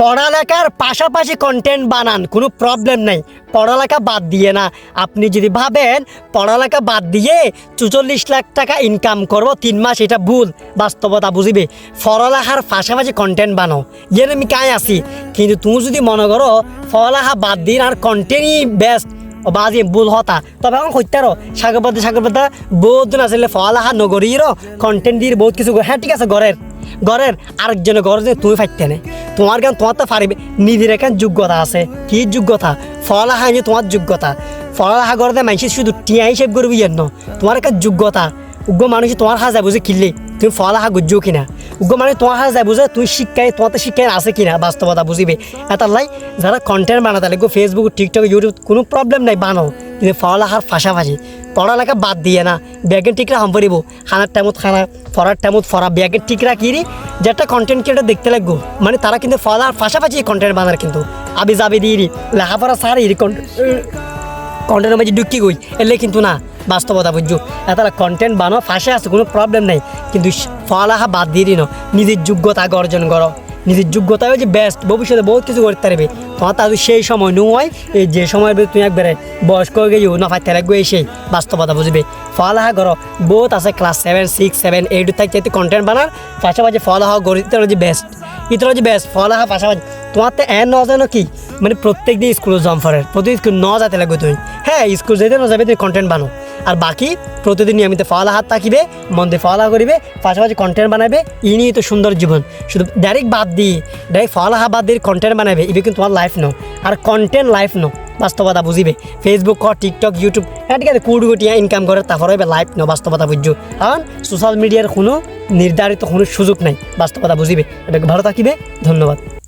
পড়ালেখার পাশাপাশি কন্টেন্ট বানান, কোনো প্রবলেম নেই। পড়ালেখা বাদ দিয়ে না। আপনি যদি ভাবেন, পড়ালেখা বাদ দিয়ে চুচল্লিশ লাখ টাকা ইনকাম করব, তিন মাস এটা ভুল, বাস্তবতা বুঝিবে। পড়ালেখার পাশাপাশি কন্টেন্ট বানাও। যেন আমি কায় আছি? কিন্তু তুমি যদি মনে করো, পড়ালেখা বাদ দিন আর কন্টেন্টই বেস্ট বাজি ভুল হতা, তবে এখন হত্যার সাগরপদ্মা সাগরপদ্মা বহুত দিন আসলে পড়ালেখা নগরীর কন্টেন্ট দিয়ে বহুত কিছু হ্যাঁ ঠিক আছে, ঘরের। ঘরের আরেকজনের ঘর যে তুমি ফাইতে নে, তোমার গান তোমার তো পারিবে নিজের এখান যোগ্যতা আছে? কি যোগ্যতা? ফলাহা যে তোমার যোগ্যতা। ফলাহা করতে মানুষ শুধু টিয়া হিসেব করবি যেন তোমার একটা যোগ্যতা? উগ্র মানুষ তোমার হাজা বুঝে কিনলে, তুমি ফলাহা গুজ্জো কিনা? উগ্র মানুষ তোমার হাজা বুঝে তুই শিক্ষায়, তোমার তো শিক্ষায় আছে কিনা? বাস্তবতা বুঝিবে। এটা লাই যারা কন্টেন্ট বানাতে লাগবে ফেসবুক টিকটক ইউটিউব কোনো প্রবলেম নাই, বানাও। কিন্তু ফলাহার পাশাপাশি পড়ালেখা বাদ দিয়ে না, ব্যাগের টিকরা হাম পড়িব খানার টাইমত খানা ফরার টাইমত ফরা ব্যাগের টিকরা কিরি যেটা কন্টেন্ট ক্রিয়েটার দেখতে লাগবো। মানে তারা কিন্তু ফলার পাশাপাশি কন্টেন্ট বানার কিন্তু। আবি যাবি দিয়ে লেখাপড়া সার ইরি কন্টেন্টের মাঝে ঢুকি গই এলে কিন্তু না, বাস্তবতা বুঝছ। তারা কন্টেন্ট বানো ফাঁসে আছে, কোনো প্রবলেম নাই। কিন্তু ফলাহা বাদ দিয়ে দিন নিজের যোগ্যতা অর্জন করো। নিজের যোগ্যতায় যে বেস্ট ভবিষ্যতে বহুত কিছু করতে পারবে। তাদের সেই সময় নয় এই যে সময় তুমি একবারে বয়স্ক হয়ে গেছো, না ফাইতে লাগবে সেই বাস্তবতা বুঝবে। ফলাহা করো, বহুত আছে class seven six seven eight থাকতে কন্টেন্ট বানার, পাশাপাশি ফলাহা গড়িতে যে বেস্ট ইতর যে বেস্ট ফলাহা পাশাপাশি তোমার তো এন নজানো কি? মানে প্রত্যেক দিন স্কুল জম্ফারের প্রতি স্কুল ন যাতে লাগবে তুমি। হ্যাঁ স্কুল যেতে ন যাবে তুমি কন্টেন্ট বানো আর বাকি প্রতিদিন নিয়মিত ফলা হাত থাকিবে মন দিয়ে ফলা করিবে, পাশাপাশি কন্টেন্ট বানাবে ই নিয়ে তো সুন্দর জীবন। শুধু ডাইরেক্ট বাদ দিয়ে ডাইরেক্ট হাত বাদ দিয়ে কন্টেন্ট বানাবে ইবে কিন্তু তোমার লাইফ ন আর কন্টেন্ট লাইফ ন বাস্তবতা বুঝিবে। ফেসবুক কর টিকটক ইউটিউব হ্যাঁ ঠিক আছে কোটি ইনকাম করে, তারপরে লাইফ ন বাস্তবতা বুঝছ। কারণ সোশ্যাল মিডিয়ার কোনো নির্ধারিত কোনো সুযোগ নাই, বাস্তবতা বুঝিবে। এটা ভালো থাকিবে, ধন্যবাদ।